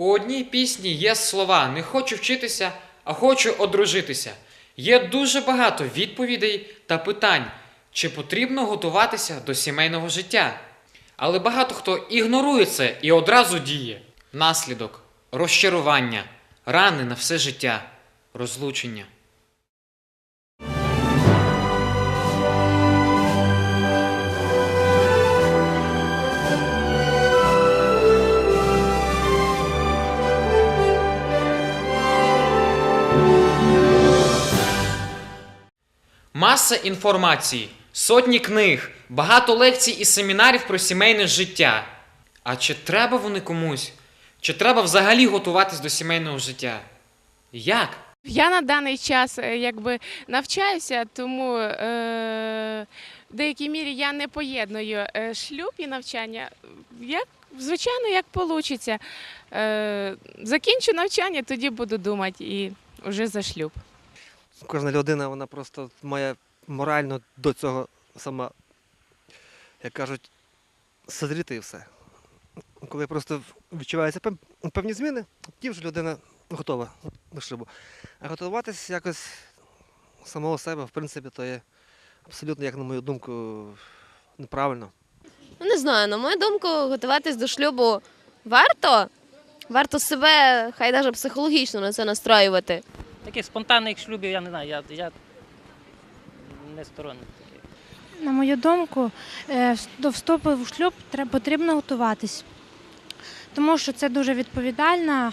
У одній пісні є слова не хочу вчитися, а хочу одружитися. Є дуже багато відповідей та питань, чи потрібно готуватися до сімейного життя. Але багато хто ігнорує це і одразу діє. Наслідок розчарування, рани на все життя, розлучення. Маса інформації, сотні книг, багато лекцій і семінарів про сімейне життя. А чи треба вони комусь? Чи треба взагалі готуватись до сімейного життя? Як? Я на даний час е, якби навчаюся, тому е, в деякій мірі я не поєдную е, шлюб і навчання. Як, звичайно, як вийде. Е, закінчу навчання, тоді буду думати і вже за шлюб. Кожна людина вона просто має морально до цього сама, як кажуть, созріти все. Коли просто відчуваються певні зміни, тоді вже людина готова до шлюбу. А готуватись якось самого себе, в принципі, то є абсолютно, як на мою думку, неправильно. Ну, не знаю, на мою думку, готуватись до шлюбу варто. Варто себе, хай навіть психологічно на це настроювати. Таких спонтанних шлюбів я не знаю, я, я не сторонник таких. На мою думку, е, до вступу в шлюб потрібно готуватись, тому що це дуже відповідальна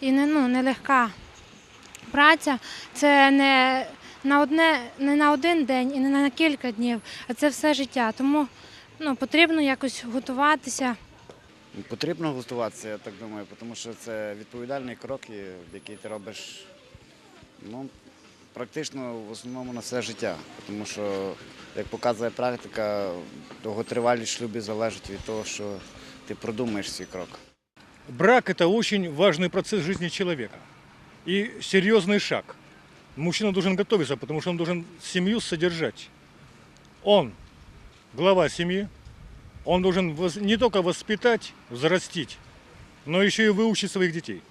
і не, ну, нелегка праця. Це не на, одне, не на один день і не на кілька днів, а це все життя. Тому ну, потрібно якось готуватися. Потрібно готуватися, я так думаю, тому що це відповідальний крок, який ти робиш ну, практично в основному на все життя. Тому що, як показує практика, довготривалість шлюбів залежить від того, що ти продумаєш свій крок. Брак – это очень важный процесс в жизни человека и серьезный шаг. Мужчина должен готовиться, потому что он должен семью содержать. Он глава семьи, он должен воз- не только воспитать, взрастить, но еще и выучить своих детей.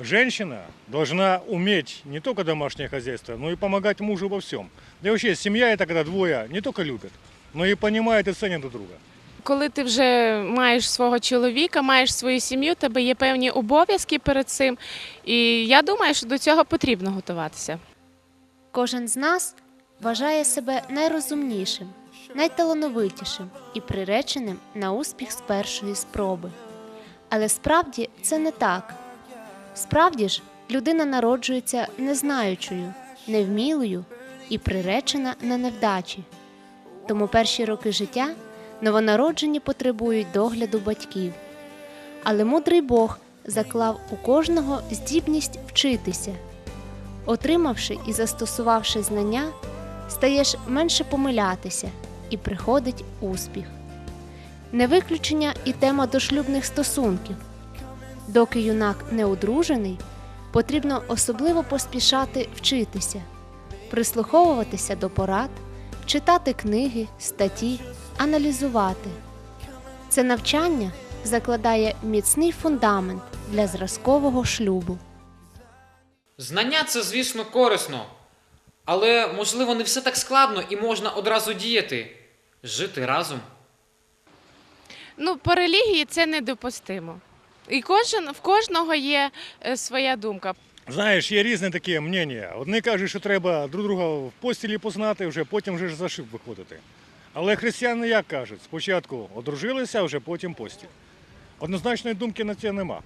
Женщина должна уметь не только домашнее хозяйство, но и помогать мужу во всем. Да и вообще семья – это когда двое не только любят, но и понимают и ценят друг друга. Коли ти вже маєш свого чоловіка, маєш свою сім'ю, у тебе є певні обов'язки перед цим. І я думаю, що до цього потрібно готуватися. Кожен з нас вважає себе найрозумнішим, найталановитішим і приреченим на успіх з першої спроби. Але справді це не так. Справді ж, людина народжується незнаючою, невмілою і приречена на невдачі. Тому перші роки життя новонароджені потребують догляду батьків. Але мудрий Бог заклав у кожного здібність вчитися. Отримавши і застосувавши знання, стаєш менше помилятися і приходить успіх. Не виключення і тема дошлюбних стосунків. Доки юнак не одружений, потрібно особливо поспішати вчитися, прислуховуватися до порад, читати книги, статті, аналізувати. Це навчання закладає міцний фундамент для зразкового шлюбу. Знання це, звісно, корисно, але можливо не все так складно і можна одразу діяти, жити разом. Ну, по релігії це недопустимо. І кожен, в кожного є е, своя думка. Знаєш, є різні такі мнення. Одні кажуть, що треба друг друга в постілі познати, вже потім вже за шлюб виходити. Але християни як кажуть, спочатку одружилися, а вже потім постіль. Однозначної думки на це нема.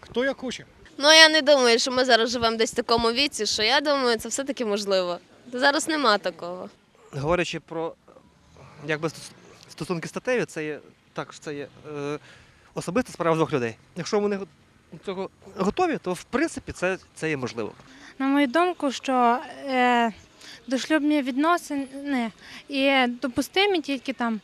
Хто як хоче. Ну я не думаю, що ми зараз живемо десь в такому віці, що я думаю, це все-таки можливо. Зараз нема такого. Говорячи про якби, стосунки статеві, це є також це є е, особиста справа двох людей. Якщо вони цього готові, то в принципі це, це є можливо. На мою думку, що е, дошлюбні відносини і допустимі тільки там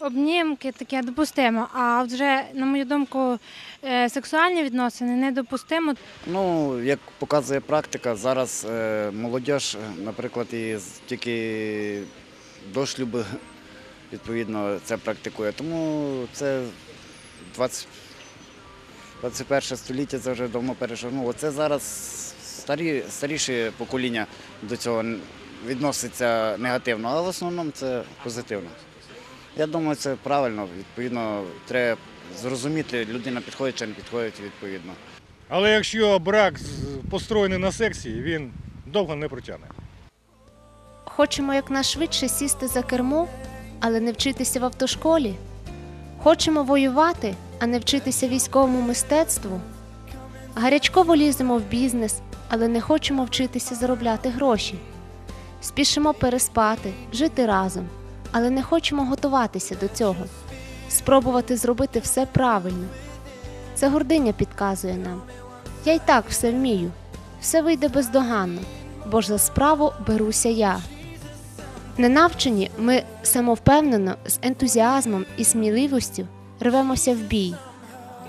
обнімки, таке допустимо. А вже, на мою думку, е, сексуальні відносини недопустимо. Ну, як показує практика, зараз е, молодь, е, наприклад, і тільки до шлюбу, відповідно, це практикує. Тому це 20, 21 століття це вже давно перешагнуло. Це зараз старі, старіше покоління до цього відноситься негативно, але в основному це позитивно. Я думаю, це правильно. Відповідно, треба зрозуміти, людина підходить чи не підходить відповідно. Але якщо брак построєний на сексі, він довго не протягне. Хочемо якнайшвидше сісти за кермо, але не вчитися в автошколі. Хочемо воювати, а не вчитися військовому мистецтву. Гарячково ліземо в бізнес, але не хочемо вчитися заробляти гроші. Спішимо переспати, жити разом, але не хочемо готуватися до цього, спробувати зробити все правильно. Це гординя підказує нам. Я й так все вмію, все вийде бездоганно, бо ж за справу беруся я. Ненавчені ми самовпевнено, з ентузіазмом і сміливістю рвемося в бій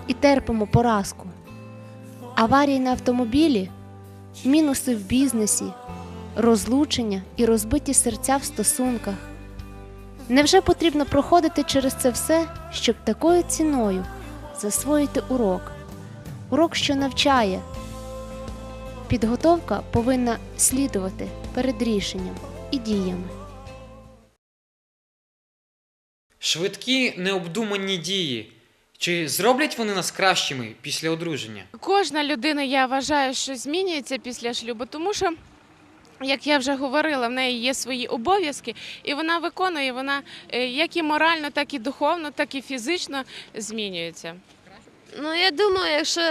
і терпимо поразку. Аварії на автомобілі, мінуси в бізнесі, розлучення і розбиті серця в стосунках. Невже потрібно проходити через це все, щоб такою ціною засвоїти урок? Урок, що навчає. Підготовка повинна слідувати перед рішенням і діями. Швидкі необдумані дії. Чи зроблять вони нас кращими після одруження? Кожна людина, я вважаю, що змінюється після шлюбу, тому що. Як я вже говорила, в неї є свої обов'язки, і вона виконує, вона е, як і морально, так і духовно, так і фізично змінюється. Ну, я думаю, якщо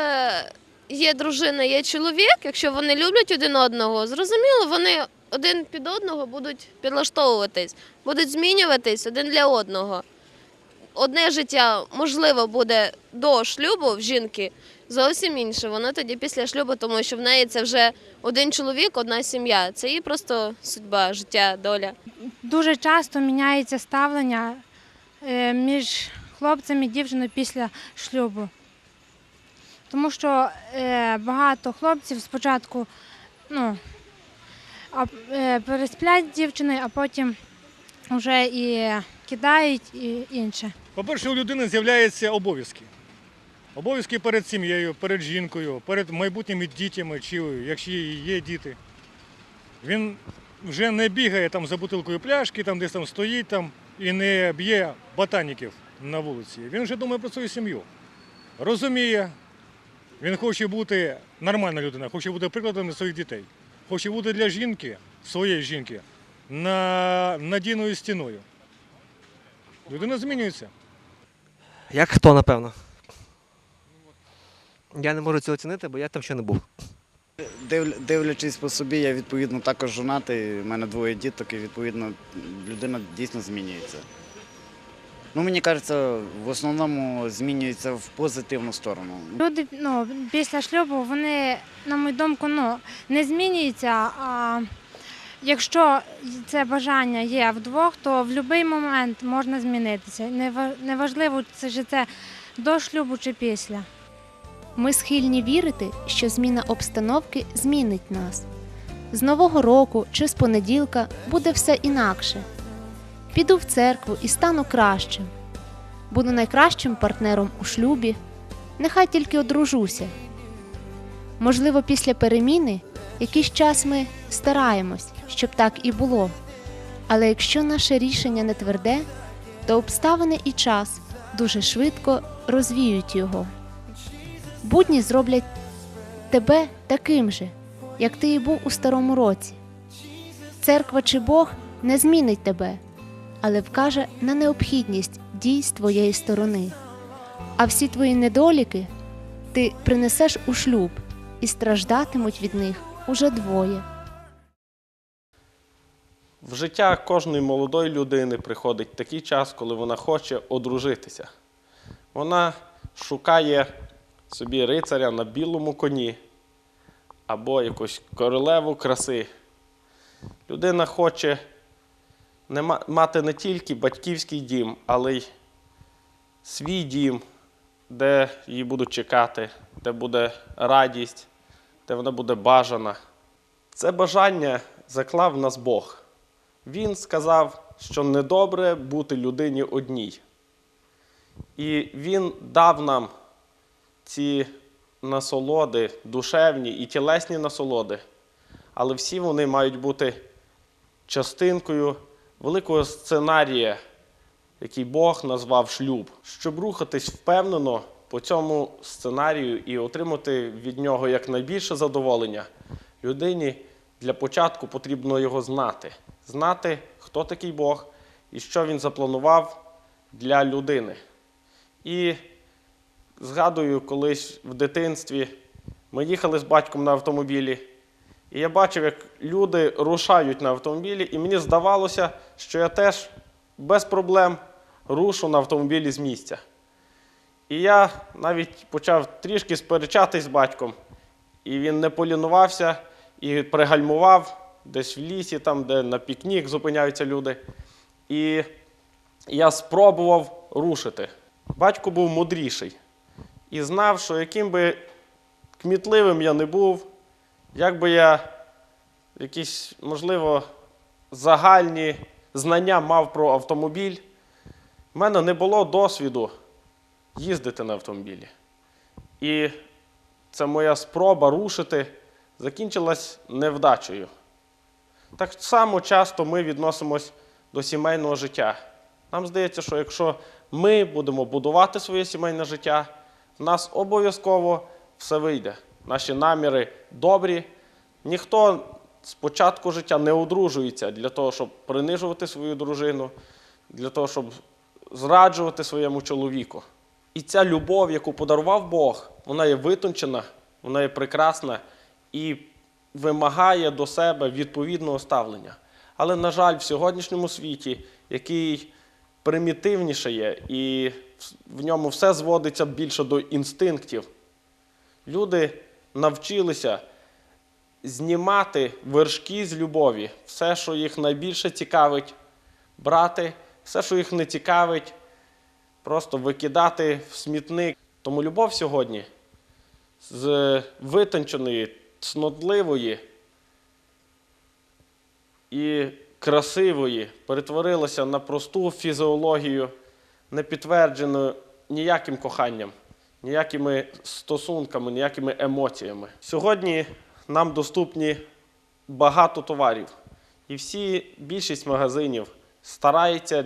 є дружина, є чоловік, якщо вони люблять один одного, зрозуміло, вони один під одного будуть підлаштовуватись, будуть змінюватись один для одного. Одне життя, можливо, буде до шлюбу в жінки, зовсім інше. Воно тоді після шлюбу, тому що в неї це вже один чоловік, одна сім'я. Це її просто судьба, життя, доля. Дуже часто міняється ставлення е, між хлопцем і дівчиною після шлюбу. Тому що е, багато хлопців спочатку ну, е, пересплять з дівчиною, а потім вже і кидають і інше. По-перше, у людини з'являються обов'язки. Обов'язки перед сім'єю, перед жінкою, перед майбутніми дітями, чи якщо є діти. Він вже не бігає там за бутилкою пляшки, там десь там стоїть там, і не б'є ботаніків на вулиці. Він вже думає про свою сім'ю. Розуміє, він хоче бути нормальна людина, хоче бути прикладом для своїх дітей. Хоче бути для жінки, своєї жінки, на надійною стіною. Людина змінюється. Як хто, напевно. Я не можу цього оцінити, бо я там ще не був. Див- Дивлячись по собі, я відповідно також жонатий, у мене двоє діток, і відповідно людина дійсно змінюється. Ну, мені кажеться, в основному змінюється в позитивну сторону. Люди ну, після шлюбу, вони, на мою думку, ну, не змінюються. А якщо це бажання є вдвох, то в будь-який момент можна змінитися. Нева- Неважливо, це це до шлюбу чи після. Ми схильні вірити, що зміна обстановки змінить нас. З нового року чи з понеділка буде все інакше. Піду в церкву і стану кращим. Буду найкращим партнером у шлюбі. Нехай тільки одружуся. Можливо, після переміни якийсь час ми стараємось, щоб так і було. Але якщо наше рішення не тверде, то обставини і час дуже швидко розвіють його. Будні зроблять тебе таким же, як ти і був у старому році. Церква чи Бог не змінить тебе, але вкаже на необхідність дій з твоєї сторони. А всі твої недоліки ти принесеш у шлюб і страждатимуть від них уже двоє. В життя кожної молодої людини приходить такий час, коли вона хоче одружитися. Вона шукає собі рицаря на білому коні або якусь королеву краси. Людина хоче мати не тільки батьківський дім, але й свій дім, де її будуть чекати, де буде радість, де вона буде бажана. Це бажання заклав нас Бог. Він сказав, що недобре бути людині одній. І Він дав нам ці насолоди, душевні і тілесні насолоди, але всі вони мають бути частинкою великого сценарія, який Бог назвав шлюб, щоб рухатись впевнено по цьому сценарію і отримати від нього якнайбільше задоволення. Людині для початку потрібно його знати, знати, хто такий Бог і що він запланував для людини. І згадую, колись в дитинстві ми їхали з батьком на автомобілі, і я бачив, як люди рушають на автомобілі, і мені здавалося, що я теж без проблем рушу на автомобілі з місця. І я навіть почав трішки сперечатись з батьком, і він не полінувався і пригальмував десь в лісі, там, де на пікнік зупиняються люди. І я спробував рушити. Батько був мудріший і знав, що яким би кмітливим я не був, як би я якісь, можливо, загальні знання мав про автомобіль, в мене не було досвіду їздити на автомобілі. І ця моя спроба рушити закінчилась невдачею. Так само часто ми відносимось до сімейного життя. Нам здається, що якщо ми будемо будувати своє сімейне життя, в нас обов'язково все вийде. Наші наміри добрі. Ніхто з початку життя не одружується для того, щоб принижувати свою дружину, для того, щоб зраджувати своєму чоловіку. І ця любов, яку подарував Бог, вона є витончена, вона є прекрасна і вимагає до себе відповідного ставлення. Але, на жаль, в сьогоднішньому світі, який примітивніше є, і в ньому все зводиться більше до інстинктів, люди навчилися знімати вершки з любові, все, що їх найбільше цікавить, брати, все, що їх не цікавить, просто викидати в смітник. Тому любов сьогодні з витонченої, цнотливої і красивої перетворилася на просту фізіологію, не підтверджену ніяким коханням, ніякими стосунками, ніякими емоціями. Сьогодні нам доступні багато товарів, і всі більшість магазинів стараються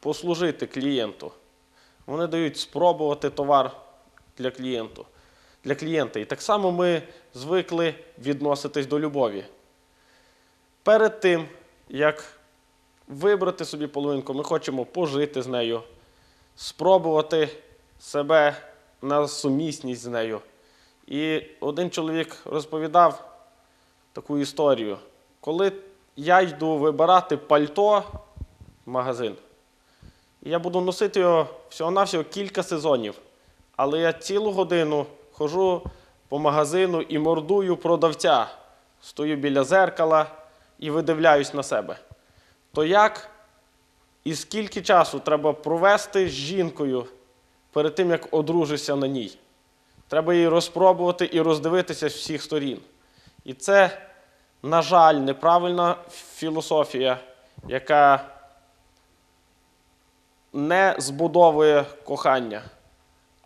послужити клієнту. Вони дають спробувати товар для клієнту, для клієнта. І так само ми звикли відноситись до любові. Перед тим, як вибрати собі половинку, ми хочемо пожити з нею, спробувати себе на сумісність з нею. І один чоловік розповідав таку історію. Коли я йду вибирати пальто в магазин, і я буду носити його всього-навсього кілька сезонів. Але я цілу годину ходжу по магазину і мордую продавця. Стою біля зеркала і видивляюсь на себе. То як і скільки часу треба провести з жінкою перед тим, як одружишся на ній? Треба її розпробувати і роздивитися з всіх сторін. І це, на жаль, неправильна філософія, яка не збудовує кохання,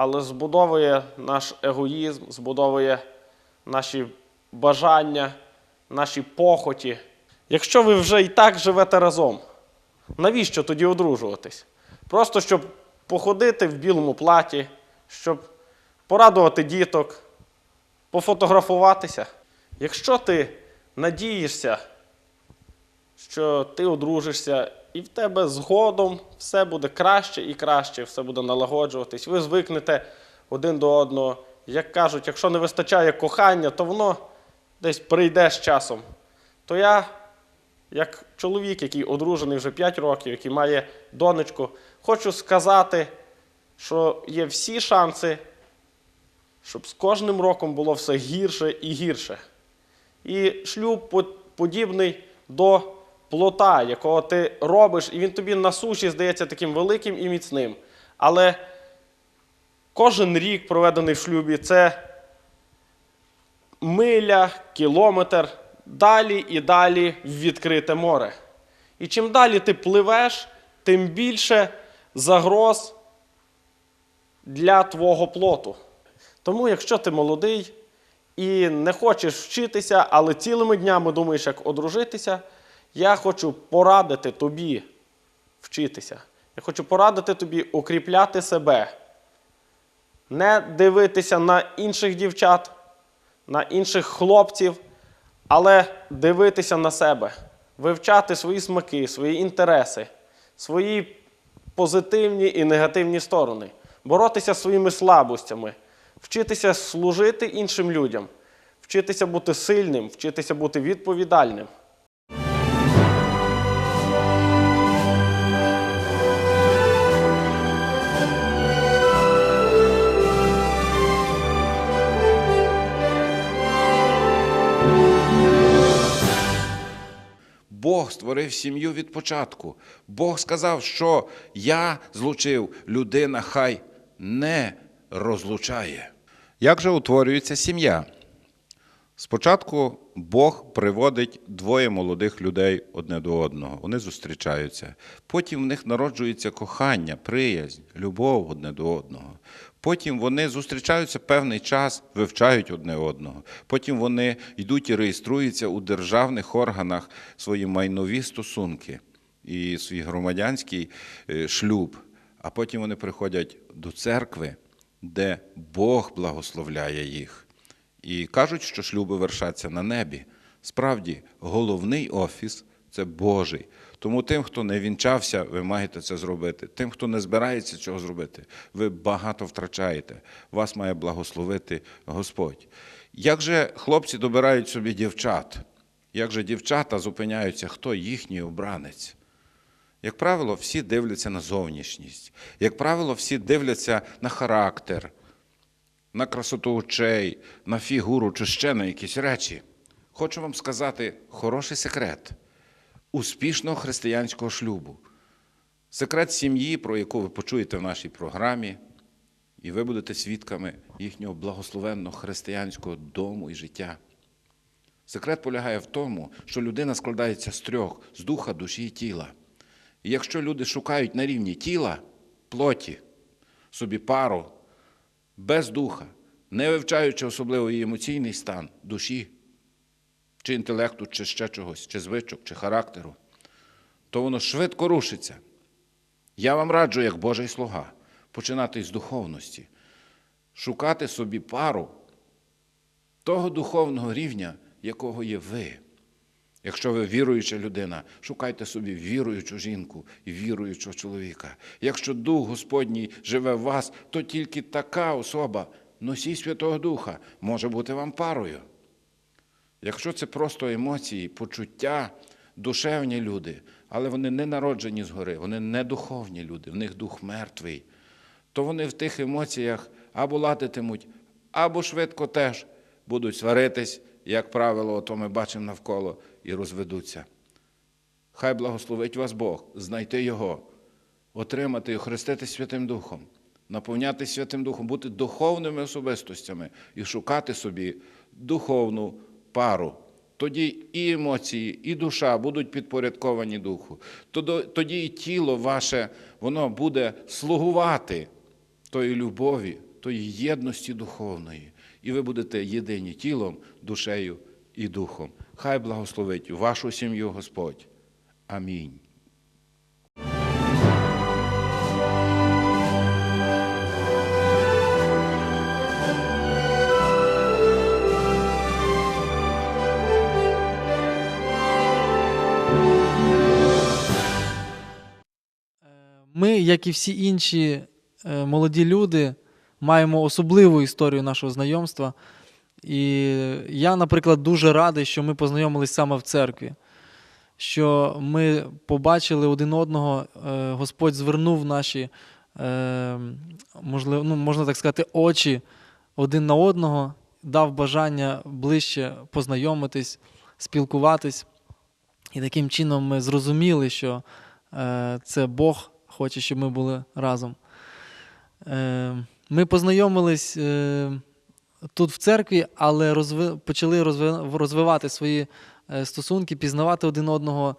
але збудовує наш егоїзм, збудовує наші бажання, наші похоті. Якщо ви вже і так живете разом, навіщо тоді одружуватись? Просто щоб походити в білому платі, щоб порадувати діток, пофотографуватися. Якщо ти надієшся, що ти одружишся, і в тебе згодом все буде краще і краще, все буде налагоджуватись. Ви звикнете один до одного. Як кажуть, якщо не вистачає кохання, то воно десь прийде з часом. То я, як чоловік, який одружений вже 5 років, який має донечку, хочу сказати, що є всі шанси, щоб з кожним роком було все гірше і гірше. І шлюб подібний до плота, якого ти робиш, і він тобі на суші здається таким великим і міцним. Але кожен рік, проведений в шлюбі, це миля, кілометр, далі і далі в відкрите море. І чим далі ти пливеш, тим більше загроз для твого плоту. Тому, якщо ти молодий і не хочеш вчитися, але цілими днями думаєш, як одружитися, я хочу порадити тобі вчитися. Я хочу порадити тобі укріпляти себе, не дивитися на інших дівчат, на інших хлопців, але дивитися на себе, вивчати свої смаки, свої інтереси, свої позитивні і негативні сторони, боротися своїми слабостями, вчитися служити іншим людям, вчитися бути сильним, вчитися бути відповідальним. Бог створив сім'ю від початку. Бог сказав, що я злучив, людина хай не розлучає. Як же утворюється сім'я? Спочатку Бог приводить двоє молодих людей одне до одного. Вони зустрічаються. Потім в них народжується кохання, приязнь, любов одне до одного. Потім вони зустрічаються певний час, вивчають одне одного. Потім вони йдуть і реєструються у державних органах свої майнові стосунки і свій громадянський е, шлюб. А потім вони приходять до церкви, де Бог благословляє їх. І кажуть, що шлюби вершаться на небі. Справді, головний офіс це Божий. Тому тим, хто не вінчався, ви маєте це зробити. Тим, хто не збирається цього зробити, ви багато втрачаєте. Вас має благословити Господь. Як же хлопці добирають собі дівчат? Як же дівчата зупиняються, хто їхній обранець? Як правило, всі дивляться на зовнішність. Як правило, всі дивляться на характер, на красоту очей, на фігуру чи ще на якісь речі. Хочу вам сказати хороший секрет успішного християнського шлюбу. Секрет сім'ї, про яку ви почуєте в нашій програмі, і ви будете свідками їхнього благословенного християнського дому і життя. Секрет полягає в тому, що людина складається з трьох з духа, душі і тіла. І якщо люди шукають на рівні тіла, плоті, собі пару, без духа, не вивчаючи особливо її емоційний стан душі, чи інтелекту, чи ще чогось, чи звичок, чи характеру, то воно швидко рушиться. Я вам раджу, як Божий слуга, починати з духовності, шукати собі пару того духовного рівня, якого є ви. Якщо ви віруюча людина, шукайте собі віруючу жінку і віруючого чоловіка. Якщо Дух Господній живе в вас, то тільки така особа, носій Святого Духа, може бути вам парою. Якщо це просто емоції, почуття, душевні люди, але вони не народжені згори, вони не духовні люди, в них дух мертвий, то вони в тих емоціях або ладитимуть, або швидко теж будуть сваритись, як правило, то ми бачимо навколо, і розведуться. Хай благословить вас Бог, знайти Його, отримати і охреститись Святим Духом, наповнятися Святим Духом, бути духовними особистостями і шукати собі духовну пару. Тоді і емоції, і душа будуть підпорядковані духу. Тоді і тіло ваше, воно буде слугувати тої любові, тої єдності духовної. І ви будете єдині тілом, душею і духом. Хай благословить вашу сім'ю Господь. Амінь. Як і всі інші е, молоді люди, маємо особливу історію нашого знайомства. І я, наприклад, дуже радий, що ми познайомились саме в церкві, що ми побачили один одного, е, Господь звернув наші, е, можливо, ну, можна так сказати, очі один на одного, дав бажання ближче познайомитись, спілкуватись. І таким чином ми зрозуміли, що це Бог хоче, щоб ми були разом. Е, ми познайомились е, тут в церкві, але почали розви, розвивати свої е, стосунки, пізнавати один одного,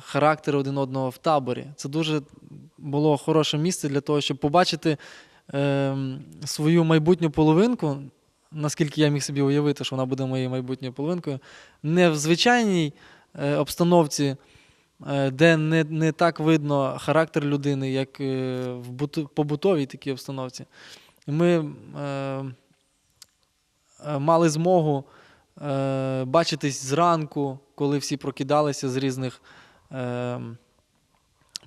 характери один одного в таборі. Це дуже було хороше місце для того, щоб побачити свою майбутню половинку, наскільки я міг собі уявити, що вона буде моєю майбутньою половинкою, не в звичайній обстановці, де не, не так видно характер людини, як е, в буту- побутовій такій обстановці. Ми е, е, мали змогу е, бачитись зранку, коли всі прокидалися з різних е,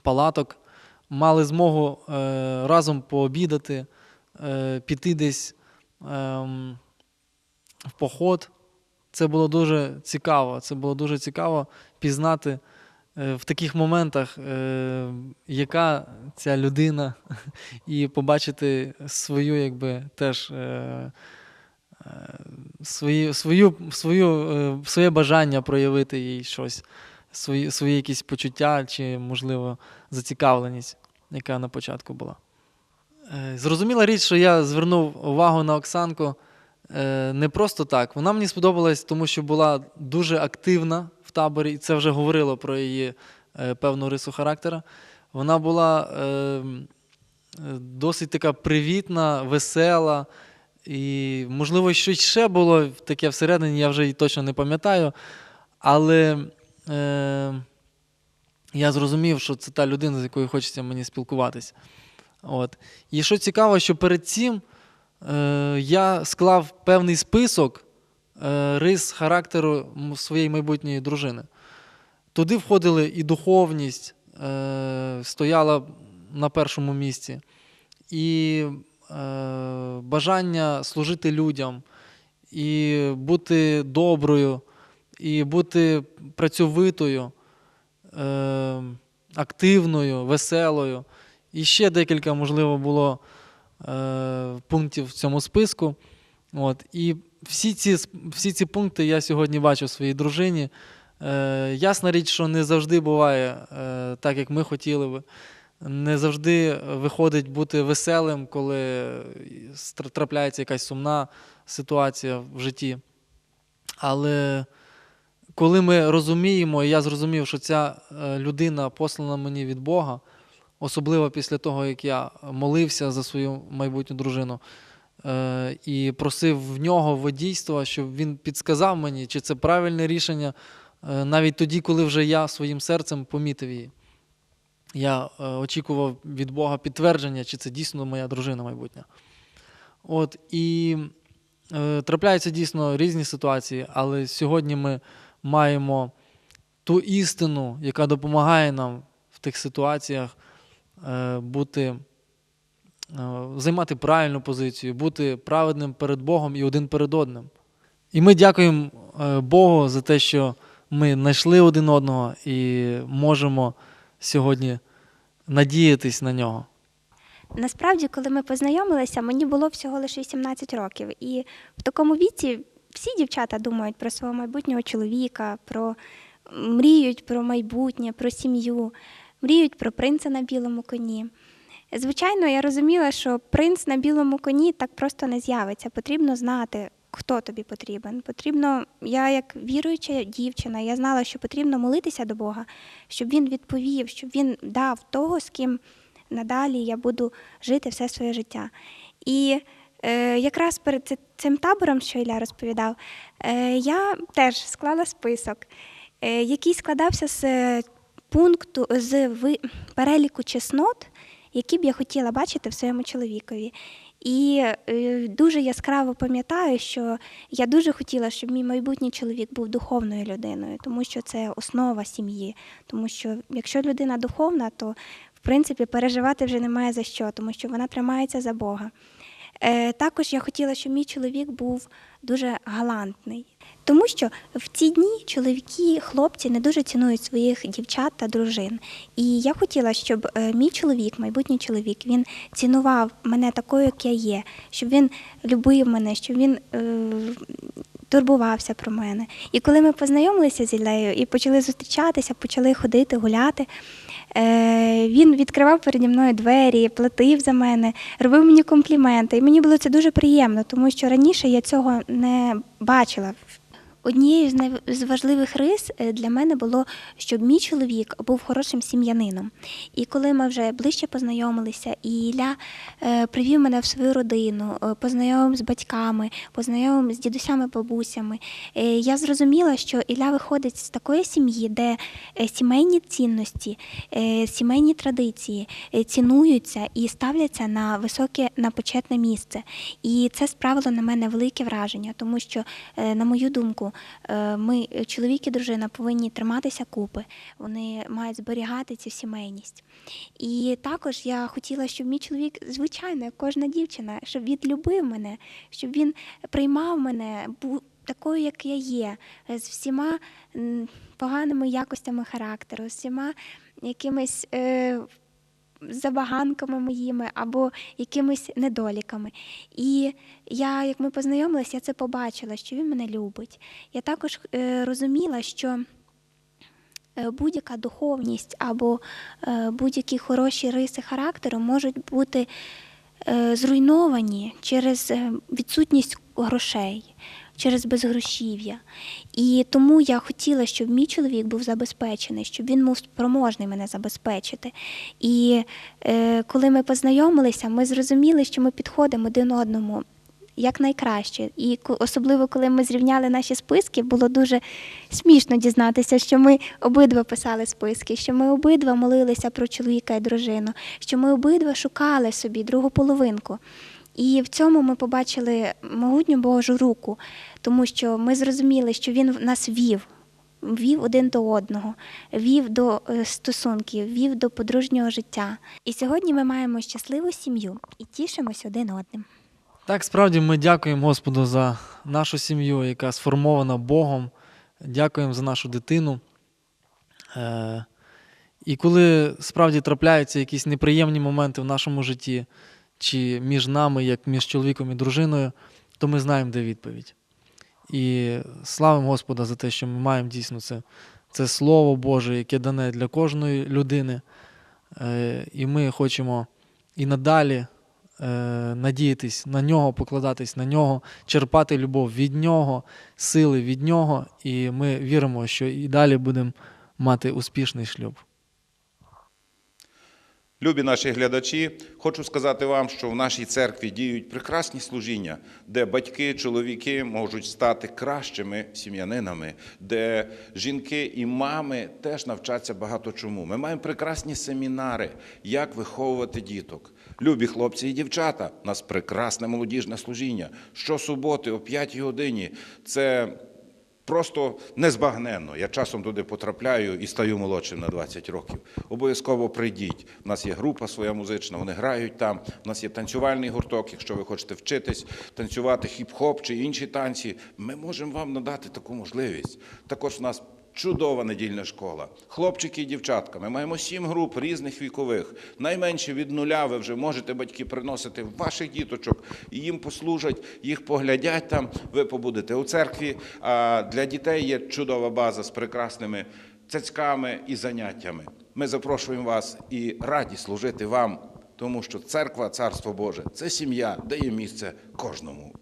палаток, мали змогу е, разом пообідати, е, піти десь ем, в поход. Це було дуже цікаво. Це було дуже цікаво пізнати е, в таких моментах, е, яка ця людина, і побачити свою, якби теж. Е, е, свою, свою, е, своє бажання проявити їй щось, свої, свої якісь почуття чи, можливо, зацікавленість, яка на початку була. Е, Зрозуміла річ, що я звернув увагу на Оксанку е, не просто так. Вона мені сподобалась, тому що була дуже активна в таборі, і це вже говорило про її е, певну рису характера. Вона була е, м, е, досить така привітна, весела. І, можливо, щось ще було таке всередині, я вже і точно не пам'ятаю. Але е, я зрозумів, що це та людина, з якою хочеться мені спілкуватися. От. І що цікаво, що перед цим е, я склав певний список рис характеру своєї майбутньої дружини. Туди входили і духовність, е, стояла на першому місці, і е, бажання служити людям, і бути доброю, і бути працьовитою, е, активною, веселою. І ще декілька, можливо, було е, пунктів в цьому списку. От. І всі ці, всі ці пункти я сьогодні бачу в своїй дружині. Е, ясна річ, що не завжди буває е, так, як ми хотіли би. Не завжди виходить бути веселим, коли трапляється якась сумна ситуація в житті. Але коли ми розуміємо, і я зрозумів, що ця е, людина послана мені від Бога, особливо після того, як я молився за свою майбутню дружину е, і просив в нього водійства, щоб він підсказав мені, чи це правильне рішення, е, навіть тоді, коли вже я своїм серцем помітив її. Я е, очікував від Бога підтвердження, чи це дійсно моя дружина майбутня. От, і трапляються дійсно різні ситуації, але сьогодні ми маємо ту істину, яка допомагає нам в тих ситуаціях бути, займати правильну позицію, бути праведним перед Богом і один перед одним. І ми дякуємо е, Богу за те, що ми знайшли один одного і можемо сьогодні надіятись на нього. Насправді, коли ми познайомилися, мені було всього лише 18 років. І в такому віці всі дівчата думають про свого майбутнього чоловіка, про мріють про майбутнє, про сім'ю, мріють про принца на білому коні. Звичайно, я розуміла, що принц на білому коні так просто не з'явиться. Потрібно знати, хто тобі потрібен. Потрібно, я як віруюча дівчина, я знала, що потрібно молитися до Бога, щоб він відповів, щоб він дав того, з ким надалі я буду жити все своє життя. І е, якраз перед цим табором, що Ілля розповідав, е, я теж склала список, е, який складався з пункту з ви- переліку чеснот, які б я хотіла бачити в своєму чоловікові. І е, дуже яскраво пам'ятаю, що я дуже хотіла, щоб мій майбутній чоловік був духовною людиною, тому що це основа сім'ї. Тому що якщо людина духовна, то в принципі переживати вже немає за що, тому що вона тримається за Бога. Е, також я хотіла, щоб мій чоловік був дуже галантний. Тому що в ці дні чоловіки, хлопці не дуже цінують своїх дівчат та дружин. І я хотіла, щоб е, мій чоловік, майбутній чоловік, він цінував мене такою, як я є, щоб він любив мене, щоб він е, турбувався про мене. І коли ми познайомилися з Іллею і почали зустрічатися, почали ходити, гуляти. Е, він відкривав переді мною двері, платив за мене, робив мені компліменти. І мені було це дуже приємно, тому що раніше я цього не бачила однією з най- з важливих рис е, для мене було, щоб мій чоловік був хорошим сім'янином. І коли ми вже ближче познайомилися, і Ілля е, привів мене в свою родину, е, познайомив з батьками, познайомив з дідусями, бабусями, я зрозуміла, що Ілля виходить з такої сім'ї, де сімейні цінності, сімейні традиції цінуються і ставляться на високе на почетне місце. І це справило на мене велике враження, тому що, на мою думку, ми, е, чоловік і дружина, повинні триматися купи, вони мають зберігати цю сімейність. І також я хотіла, щоб мій чоловік, звичайно, кожна дівчина, щоб він любив мене, щоб він приймав мене, був такою, як я є, з всіма поганими якостями характеру, з всіма якимись. Е, забаганками моїми або якимись недоліками. І я, як ми познайомилися, я це побачила, що він мене любить. Я також е, розуміла, що е, будь-яка духовність або е, будь-які хороші риси характеру можуть бути зруйновані через відсутність грошей, через безгрошів'я. І тому я хотіла, щоб мій чоловік був забезпечений, щоб він був спроможний мене забезпечити. І е, коли ми познайомилися, ми зрозуміли, що ми підходимо один одному як найкраще. І особливо, коли ми зрівняли наші списки, було дуже смішно дізнатися, що ми обидва писали списки, що ми обидва молилися про чоловіка і дружину, що ми обидва шукали собі другу половинку. І в цьому ми побачили могутню Божу руку, тому що ми зрозуміли, що він нас вів. Вів один до одного, вів до е, стосунків, вів до подружнього життя. І сьогодні ми маємо щасливу сім'ю і тішимось один одним. Так, справді ми дякуємо Господу за нашу сім'ю, яка сформована Богом. Дякуємо за нашу дитину. Е, і коли справді трапляються якісь неприємні моменти в нашому житті, чи між нами, як між чоловіком і дружиною, то ми знаємо, де відповідь. І славимо Господа за те, що ми маємо дійсно це, це Слово Боже, яке дане для кожної людини. Е, і ми хочемо і надалі е, надіятись на нього, покладатись на нього, черпати любов від нього, сили від нього. І ми віримо, що і далі будемо мати успішний шлюб. Любі наші глядачі, хочу сказати вам, що в нашій церкві діють прекрасні служіння, де батьки, чоловіки можуть стати кращими сім'янинами, де жінки і мами теж навчаться багато чому. Ми маємо прекрасні семінари, як виховувати діток. Любі хлопці і дівчата, у нас прекрасне молодіжне служіння. Щосуботи о 5 годині це Просто незбагненно. Я часом туди потрапляю і стаю молодшим на 20 років. Обов'язково прийдіть. У нас є група своя музична, вони грають там. У нас є танцювальний гурток. Якщо ви хочете вчитись танцювати хіп-хоп чи інші танці, ми можемо вам надати таку можливість. Також у нас чудова недільна школа. Хлопчики і дівчатка. Ми маємо сім груп різних вікових. Найменше від нуля ви вже можете батьки приносити ваших діточок, і їм послужать, їх поглядять там. Ви побудете у церкві. А для дітей є чудова база з прекрасними цяцьками і заняттями. Ми запрошуємо вас і раді служити вам, тому що церква, царство Боже це сім'я, де є місце кожному.